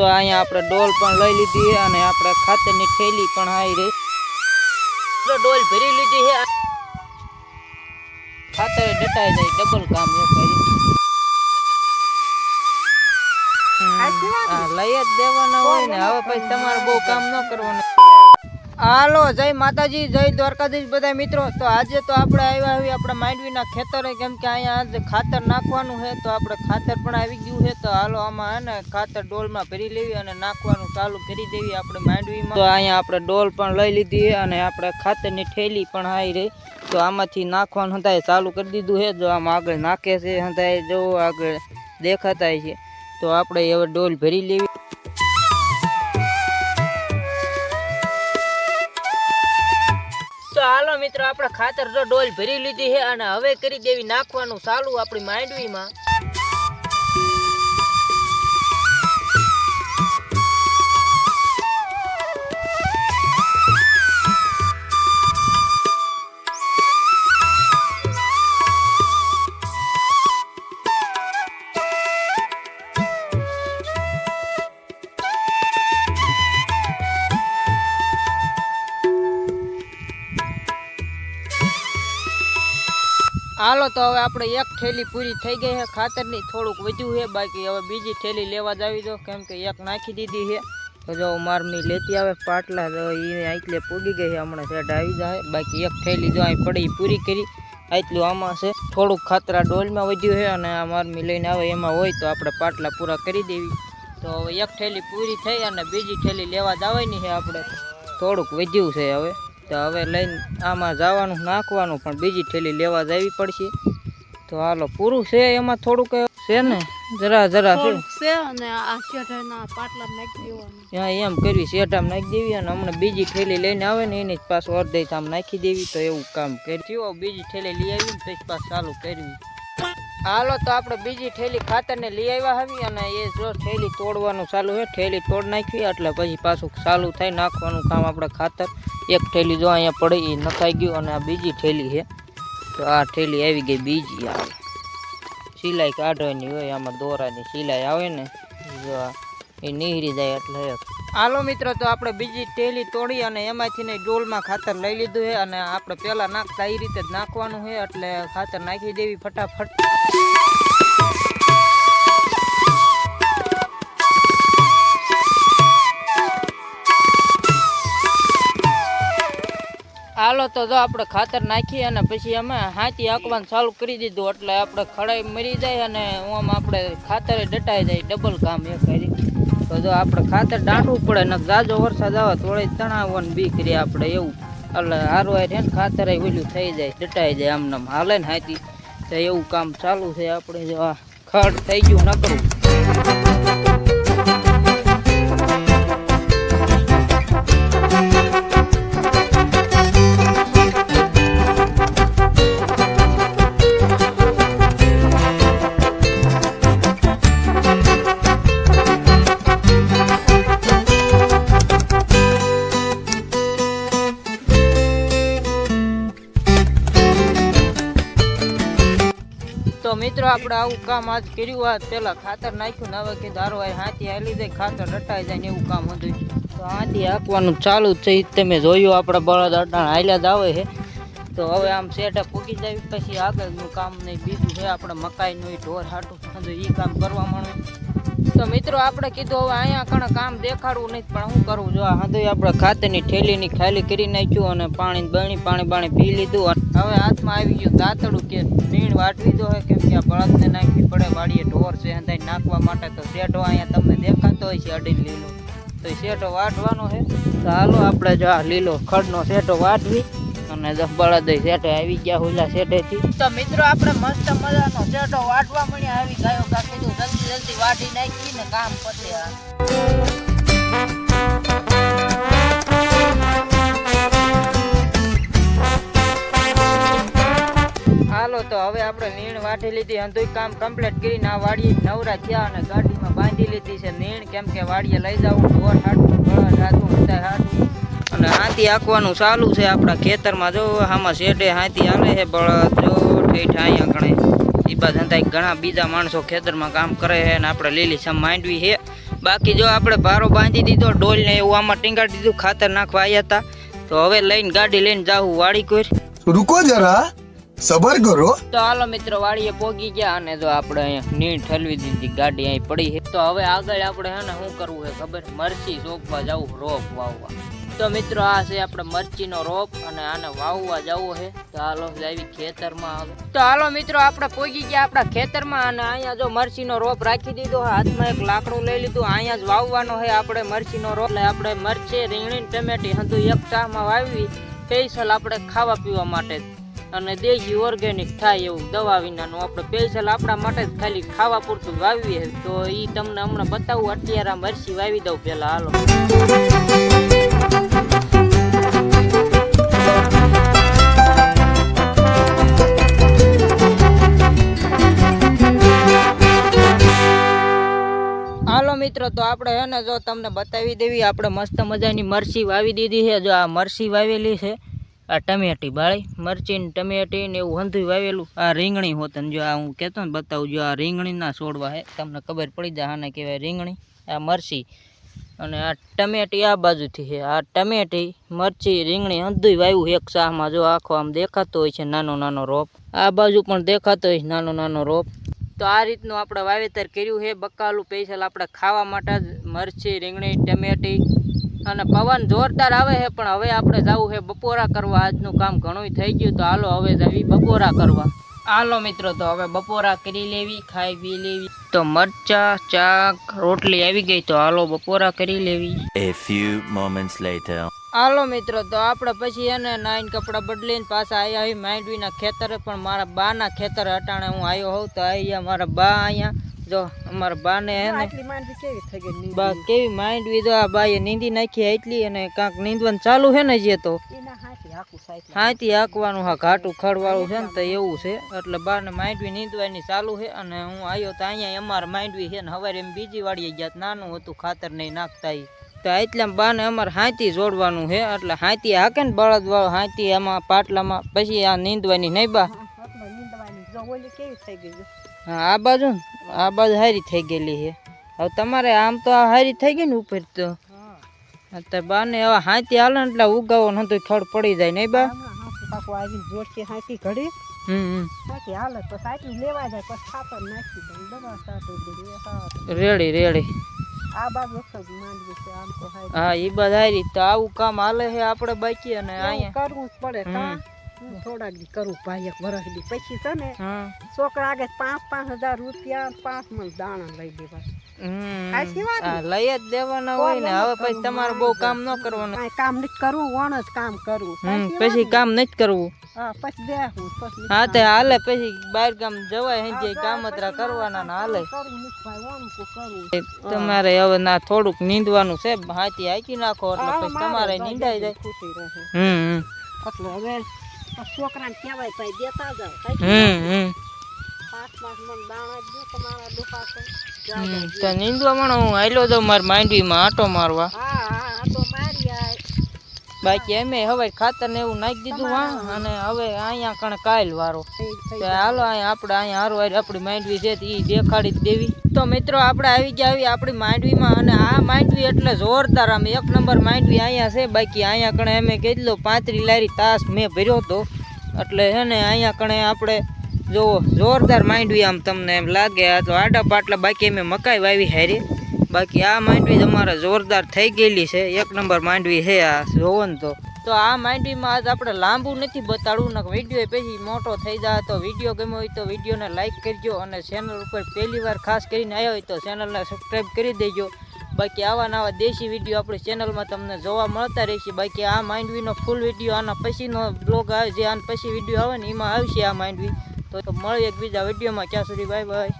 તો અહીંયા આપણે ડોલ પણ લઈ લીધી અને આપણે ખાતરની થેલી પણ આવી રહી. ડોલ ભરી લીધી છે. ખાતર ડટાઈ જાય ડબલ કામ એ કરી લઈ જ દેવાના હોય ને હવે પછી તમારે બહુ કામ ન કરવાનું. હાલો, જય માતાજી, જય દ્વારકાધીશ બધા મિત્રો. તો આજે તો આપણે આવ્યા આવી આપણા માંડવીના ખેતરે, કેમ કે અહીંયા આજે ખાતર નાખવાનું છે, તો આપણે ખાતર પણ આવી ગયું છે. તો હાલો, આમાં ને ખાતર ડોલમાં ભરી લેવી અને નાખવાનું ચાલુ કરી દેવી આપણે માંડવીમાં. તો અહીંયા આપણે ડોલ પણ લઈ લીધી છે અને આપણે ખાતરની ઠેલી પણ આવી રહી. તો આમાંથી નાખવાનું હતા ચાલુ કરી દીધું છે. જો આમાં આગળ નાખે છે હતા જો આગળ દેખાતા છે. તો આપણે હવે ડોલ ભરી લેવી. મિત્રો આપણે ખાતર જો ડોલ ભરી લીધી છે અને હવે કરી દેવી નાખવાનું ચાલુ આપણી માંડવીમાં. હાલો તો હવે આપણે એક થેલી પૂરી થઈ ગઈ છે. ખાતરની થોડુંક વધ્યું છે. બાકી હવે બીજી થેલી લેવા જ આવી દો કેમ કે એક નાખી દીધી છે. તો જો મારમી લેતી આવે પાટલા, તો એ આટલે પૂગી ગઈ છે. હમણાં સેટ આવી જાય. બાકી એક થેલી જો અહીં પડી પૂરી કરી. આટલું આમાં છે. થોડુંક ખાતરા ડોલમાં વધ્યું છે અને આ મારમી લઈને આવે એમાં હોય તો આપણે પાટલા પૂરા કરી દેવી. તો હવે એક થેલી પૂરી થઈ અને બીજી થેલી લેવા જવાની છે આપણે. થોડુંક વધ્યું છે હવે. તો હવે લઈને આમાં જવાનું નાખવાનું પણ બીજી થેલી લેવા જવી પડશે. તો હાલો પૂરું છે એમાં થોડુંક? છે ને? જરા જરા છે. છે અને આ શેઠના પાટલા નાખી દેવાનું. ત્યાં એમ કરવી શેઠામ નાખી દેવી અને હમણાં બીજી થેલી લઈને આવે ને એની જ પાછું અડધે થામ નાખી દેવી તો એવું કામ કરી. બીજી થેલી લઈ આવી ને પછી પાછું ચાલુ કરવી. હાલો તો આપણે બીજી થેલી ખાતરને લઈ આવ્યા આવી અને એ જો થેલી તોડવાનું ચાલુ છે થેલી તોડ નાખવી એટલે પછી પાછું ચાલુ થાય નાખવાનું કામ આપણે ખાતર. એક થેલી જો અહીંયા પડી એ નખાઈ ગયું અને આ બીજી થેલી છે. તો આ થેલી આવી ગઈ બીજી આવે સિલાઈ કાઢવાની હોય, આમાં દોરાની સિલાઈ આવે ને જો એ નીહરી જાય એટલે. હાલો મિત્રો, તો આપણે બીજી ટેલી તોડી અને એમાંથી ને ડોલમાં ખાતર લઈ લીધું છે અને આપણે પહેલાં નાખતા એ રીતે જ નાખવાનું છે એટલે ખાતર નાખી દેવી ફટાફટ. હાલો તો જો આપણે ખાતર નાખી અને પછી અમે હાથી હાંકવાનું ચાલુ કરી દીધું. એટલે આપણે ખડાઈ મરી જાય અને આમ આપણે ખાતરે ડટાઈ જાય. ડબલ કામ એ કરી તો જો આપણે ખાતર દાંટવું પડે ને ગાજો વરસાદ આવે થોડે તણાવવાની બીક રહે આપણે એવું. એટલે હારું હારે ને ખાતર ઓલું થઈ જાય, ડટાઈ જાય આમ નામ હાલે ને હાથી તો એવું કામ ચાલુ છે આપણે જો આ ખડ થઈ ગયું નકરું. મિત્રો, આપણે આવું કામ આજ કર્યું. આજ પેલા ખાતર નાખ્યું ને હવે કે ધારો આ હાથી હાલી જાય, ખાતર રટાઈ જાય ને એવું કામ હતું. તો હાથી આપવાનું ચાલુ છે તમે જોયું, આપણા બળદ અટાણ હાલ્યા જ આવે છે. તો હવે આમ શેઠે પૂગી જાય, પછી આગળનું કામ નહીં બીજું છે, આપણે મકાઈનું ઢોર હાટું. એ કામ કરવા માંડવું તો મિત્રો આપણે કીધું હવે અહીંયા કણે કામ દેખાડવું નહીં, પણ શું કરવું જો આ આપણે ખાતરની ઠેલીની ખાલી કરી નાખ્યું અને પાણી બણી પાણી પાણી પી લીધું. હવે હાથમાં આવી ગયું દાંતડું કે નીણ વાટવી દો કેમ કે આ બળદને નાખવી પડે, વાડીએ ઢોર છે હંધાઈ નાખવા માટે તો શેઠો અહીંયા તમને દેખાતો હોય છે અડી લીલો. તો શેઠો વાટવાનો છે તો હાલો આપણે જો આ લીલો ખડનો શેઠો વાટવી અને દસ બળદ શેઠે આવી ગયા હુલા શેઠેથી. તો મિત્રો, આપણે મસ્ત મજાનો શેઠો વાટવા મળ્યા, આવી ગાયો જલ્દી જલ્દી વાટી નાખી કામ પતે હાલો તો હવે આપણે નીણ વાટી લીધી અંધુય કામ કમ્પ્લીટ કરીને આ વાડીએ નવરા થયા અને ગાડીમાં બાંધી લીધી છે. નીણ કેમ કે વાડીએ લઈ જવું ઢોર હાટું બળદ હાટું. બધા અને હાથી હાંકવાનું ચાલુ છે આપણા ખેતરમાં. જો આમાં શેઢે હાથી હાલે છે, બળદ, જો ઠેઠ અહીંયા ગણે. ટીપા ધંધા ઘણા બીજા માણસો ખેતરમાં કામ કરે છે અને આપણે લીલી સમ માંડવી છે. બાકી જો આપણે ભારો બાંધી દીધો ડોલને એવું આમાં ટીંગાડી દીધું ખાતર નાખવા આવ્યા હતા તો હવે લઈને ગાડી લઈને જાવું વાડી કોઈ રૂકો જરા સબર કરો. તો હાલો મિત્રો વાડીએ પોગી ગયા અને જો આપણે અહીંયા નીણ ઠલવી દીધી ગાડી અહીં પડી તો હવે આગળ આપણે હે ને શું કરવું છે ખબર? મરચી ચોપવા જવું રોપ વાવવા. તો મિત્રો, આ છે આપણે મરચીનો રોપ અને આને વાવવા જવું છે. તો હાલો જાવી ખેતરમાં આવે તો હાલો મિત્રો આપણે પોગી ગયા આપણા ખેતરમાં અને અહીંયા જો મરચીનો રોપ રાખી દીધો હાથમાં એક લાકડું લઈ લીધું, અહીંયા જ વાવવાનો છે આપણે મરચીનો રોપ. એટલે આપણે મરચી, રીંગણી, ટમેટી હતું એક ચામાં વાવી, સ્પેશિયલ આપણે ખાવા પીવા માટે. અને દેશી ઓર્ગેનિક થાય એવું દવા વિનાનું. આપણે સ્પેશિયલ આપણા માટે જ ખાલી ખાવા પૂરતું વાવીએ. તો એ તમને હમણાં બતાવું, અત્યારે આ મરચી વાવી દઉં પહેલાં હાલો. હાલો મિત્રો, તો આપણે હે ને જો તમને બતાવી દેવી, આપણે મસ્ત મજાની મરચી વાવી દીધી છે. જો આ મરચી વાવેલી છે, આ ટમેટી બાળી મરચી ને ટમેટી ને એવું હંધું વાવેલું. આ રીંગણી હોતન જો આ હું કહેતો ને બતાવું, જો આ રીંગણીના છોડવા છે. તમને ખબર પડી જાય આને કહેવાય રીંગણી, આ મરચી અને આ ટમેટી આ બાજુથી છે. આ ટમેટી, મરચી, રીંગણી હંધું વાવ્યું એક શાહમાં. જો આખો આમ દેખાતો હોય છે નાનો નાનો રોપ. આ બાજુ પણ દેખાતો હોય છે નાનો નાનો રોપ. તો આ રીતનું આપણે વાવેતર કર્યું છે. બકાલું સ્પેશિયલ આપણે ખાવા માટે જ મરચી, રીંગણી, ટમેટી અને પવન જોરદાર આવે છે, પણ હવે આપણે જવું છે બપોરા કરવા. આજનું કામ ઘણું થઈ ગયું, તો હાલો હવે જવી બપોરા કરવા. હાલો મિત્રો, તો હવે બપોરા કરી લેવી, ખાઈ પી લેવી. તો મરચા, ચાક, રોટલી આવી ગઈ, તો હાલો બપોરા કરી લેવી. A few moments later. હાલો મિત્રો તો આપણે પછી એને નાઈન કપડાં બદલીને પાછા આવ્યા આવી માંડવીના ખેતરે. પણ મારા બાના ખેતરે અટાણે હું આવ્યો હોઉં તો અહીંયા મારા બા અહીંયા જો અમારા બાને હે ને બા કેવી માંડવી? તો આ બાએ નીંદી નાખી એટલી અને કાંક નીંદવાનું ચાલુ છે ને જે તો. હાથી હાંકવાનું હા ઘાટું ખડવાળું છે ને તો એવું છે. એટલે બાને માંડવી નીંદવાની ચાલુ છે અને હું આવ્યો તો અહીંયા અમારે માંડવી છે ને હવારે એમ બીજી વાળીએ ગયા નાનું હતું ખાતર નહીં નાખતા. તો એટલે બાને અમારે હાથી જોડવાનું છે. એટલે હાથી હાકે ને બળદ વાળો હાથી એમાં પાટલામાં પછી આ નીંદવાની નહીં બા? હા આ બાજુ આ બાજુ હારી થઈ ગયેલી છે. હવે તમારે આમ તો આ હારી થઈ ગઈ ને ઉપર તો. તો બાને હવે હાથી હાલે ને એટલે ઉગાવો નતો ખડ પડી જાય નહીં બા. Ready ready. હા એ બધા હારી તો આવું કામ હાલે છે આપણે બાકી અને અહીંયા કરવું જ પડે. કા થોડાક દી કરું ભાઈ એક વરસ દી પછી છે ને છોકરા આગળ પાંચ પાંચ હજાર રૂપિયા પાંચ મણ દાણા લઈ દેવા? હા, લઈ જ દેવાના હોય ને હવે પછી તમારે બહુ કામ ન કરવાનું. કામ નથી કરવું વણ જ કામ કરવું. પછી કામ નથી કરવું. હા તે હાલે પછી બહાર ગામ જવાય હે કામતરા કરવાના ને હાલે. તમારે હવે ના થોડુંક નીંદવાનું છે હાથી હાકી નાખો એટલે પછી તમારે નીંદાઈ જાય. હમ હમ. એટલે હવે છોકરાને કહેવાય ભાઈ દેતા જાવ હમ હમ. તો નીંદવા માં હું આયલો તો મારા માંડવીમાં આટો મારવા. બાકી એમે હવે ખાતર ને એવું નાખી દીધું હા અને હવે અહીંયા કણે કાયલ વારો. તો હાલો અહીંયા આપણે અહીંયા હારું આપણી માંડવી છે એ દેખાડી દેવી. તો મિત્રો આપણે આવી ગયા આવી આપણી માંડવીમાં અને આ માંડવી એટલે જોરદાર આમ એક નંબર માંડવી અહીંયા છે. બાકી અહીંયા કણે અમે કેટલો પાંત્રી લારી તાસ મેં ભર્યો હતો. એટલે હે ને અહીંયા કણે આપણે જો જોરદાર માંડવી આમ તમને એમ લાગે. આ તો આડા પાટલા બાકી અમે મકાઈ વાવી હારી. બાકી આ માંડવી અમારે જોરદાર થઈ ગયેલી છે. એક નંબર માંડવી છે આ, જોવો તો. તો આ માંડવીમાં આજ આપણે લાંબુ નથી બતાડવું ને વીડિયો પછી મોટો થઈ જાય તો વીડિયો ગમ્યો હોય તો વિડીયોને લાઇક કરજો અને ચેનલ ઉપર પહેલી વાર ખાસ કરીને આવ્યો હોય તો ચેનલને સબસ્ક્રાઈબ કરી દેજો. બાકી આવા નવા દેશી વીડિયો આપણી ચેનલમાં તમને જોવા મળતા રહેશે. બાકી આ માંડવીનો ફૂલ વીડિયો આના પછીનો બ્લોગ આવે, જે આના પછી વીડિયો આવે ને, એમાં આવશે આ માંડવી. તો મળીએ એક બીજા વિડીયોમાં. ક્યાં સુધી બાય બાય.